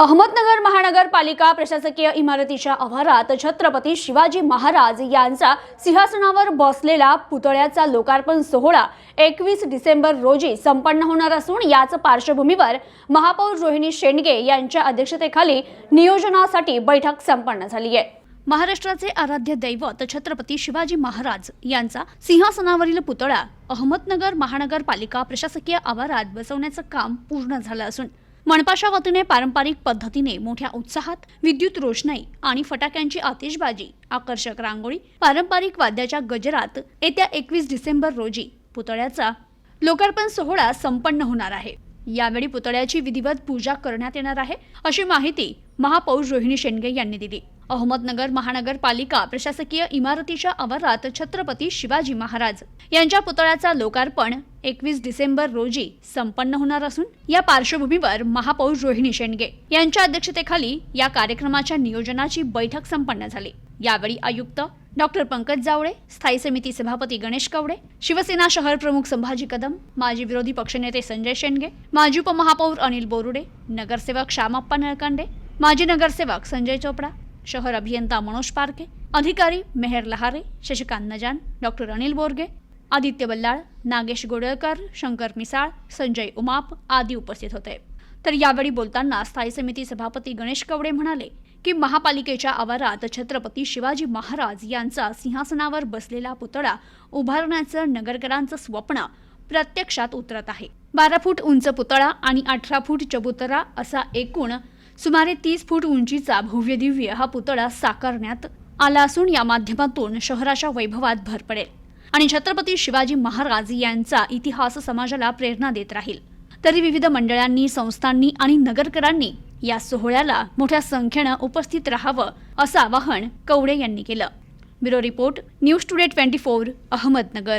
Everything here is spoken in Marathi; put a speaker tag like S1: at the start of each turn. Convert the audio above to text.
S1: अहमदनगर महानगरपालिका प्रशासकीय इमारतीच्या आवारात छत्रपती शिवाजी महाराज यांचा सिंहासनावर बसलेला पुतळ्याचा लोकार्पण सोहळा एकवीस डिसेंबर रोजी संपन्न होणार असून याच पार्श्वभूमीवर महापौर रोहिणी शेंडगे यांच्या अध्यक्षतेखाली नियोजनासाठी बैठक संपन्न झाली आहे. महाराष्ट्राचे आराध्य दैवत छत्रपती शिवाजी महाराज यांचा सिंहासनावरील पुतळा अहमदनगर महानगरपालिका प्रशासकीय आवारात बसवण्याचं काम पूर्ण झालं असून मनपाच्या वतीने पारंपरिक पद्धतीने मोठ्या उत्साहात विद्युत रोषणाई आणि फटाक्यांची आतिषबाजी आकर्षक रांगोळी पारंपरिक वाद्याच्या गजरात येत्या एकवीस डिसेंबर रोजी पुतळ्याचा लोकार्पण सोहळा संपन्न होणार आहे. यावेळी पुतळ्याची विधिवत पूजा करण्यात येणार आहे अशी माहिती महापौर रोहिणी शेंडगे यांनी दिली. अहमदनगर महानगरपालिका प्रशासकीय इमारतीच्या आवारात छत्रपती शिवाजी महाराज यांच्या पुतळ्याचा लोकार्पण एकवीस डिसेंबर रोजी संपन्न होणार असून या पार्श्वभूमीवर महापौर रोहिणी शेंडगे यांच्या अध्यक्षतेखाली या कार्यक्रमाच्या नियोजनाची बैठक संपन्न झाली. यावेळी आयुक्त डॉक्टर पंकज जावळे स्थायी समिती सभापती गणेश कवडे शिवसेना शहर प्रमुख संभाजी कदम माजी विरोधी पक्षनेते संजय शेंडगे माजी उपमहापौर अनिल बोरुडे नगरसेवक श्यामाप्पा नळकांडे माजी नगरसेवक संजय चोपडा शहर अभियंता मनोज पारखे अधिकारी मेहर लहारे शशिकांत नजान डॉक्टर अनिल बोरगे आदित्य बल्लाळ नागेश गोडळकर शंकर मिसाळ संजय उमाप आदी उपस्थित होते. तर यावेळी बोलताना स्थायी समिती सभापती गणेश कवडे म्हणाले की महापालिकेच्या आवारात छत्रपती शिवाजी महाराज यांचा सिंहासनावर बसलेला पुतळा उभारण्याचं नगरकरांचं स्वप्न प्रत्यक्षात उतरत आहे. बारा फूट उंच पुतळा आणि अठरा फूट चबुतरा असा एकूण सुमारे तीस फूट उंचीचा भव्य दिव्य हा पुतळा साकारण्यात आला असून या माध्यमातून शहराच्या वैभवात भर पडेल. आणि छत्रपती शिवाजी महाराज यांचा इतिहास समाजाला प्रेरणा देत राहील. तरी विविध मंडळांनी संस्थांनी आणि नगरकरांनी या सोहळ्याला मोठ्या संख्येनं उपस्थित राहावं असं आवाहन कवडे यांनी केलं. Bureau report news today twenty four Ahmednagar.